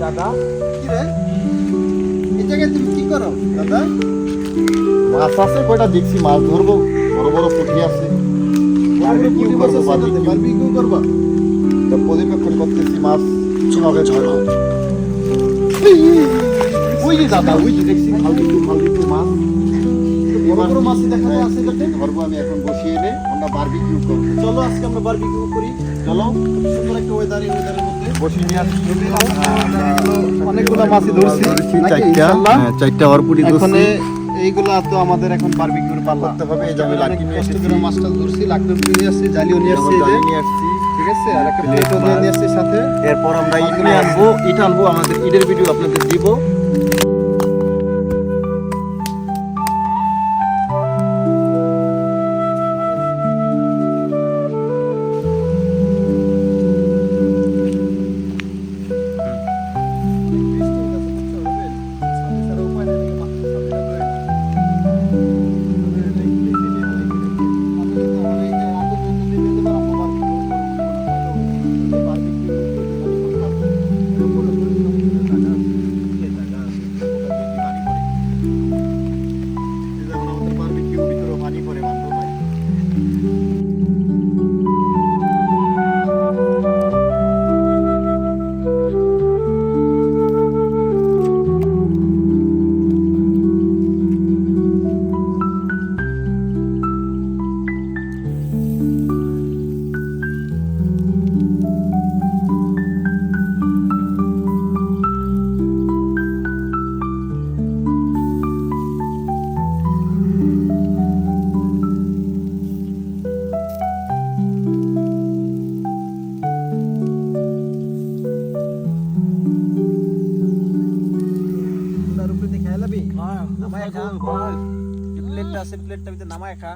দাদা কি রে এই জায়গায় তুমি কি করো দাদা মাছ আছে কয়টা দেখছি মাছ ধরবো বড় বড় পুঁটি আছে বারবিকিউ করব বারবিকিউ করবা তা পর্যবেক্ষণ করতেছি মাছ কীভাবে ওই যে দাদা ওই যে দেখছি ফালতু ফালতু মাছ বড় বড় মাছ দেখা যায় আছে এটাতে ধরবো আমি এখন বসিয়ে এনে আমরা বারবিকিউ করব। চলো আজকে আমরা বারবিকিউ করি। চলো সুন্দর একটা ওয়েদার এই ওয়েদারের মধ্যে। বসিয়ে নিয়ে আসছি। অনেকগুলো মাছই ধরছি। ধরেছি নাকি? চারটা। ইনশাআল্লাহ? হ্যাঁ, চারটা অরপুটি ধরছি। এইগুলা তো আমাদের এখন বারবিকিউর পাল্লা করতে হবে এই যে আমি অনেক নিয়ে এসেছি। করে মাছটা ধরছি নিয়ে আসছি জালিও নিয়ে আসছি এই নিয়ে আসছি। ঠিক আছে আর একটা প্লেটও নিয়ে আসছি সাথে। এরপর আমরা ইট নিয়ে আনব ইট আনব আমাদের ইটের ভিডিও আপনাদের দিব। প্লেটটা আছে প্লেটটা ভিতরে নামায় খা।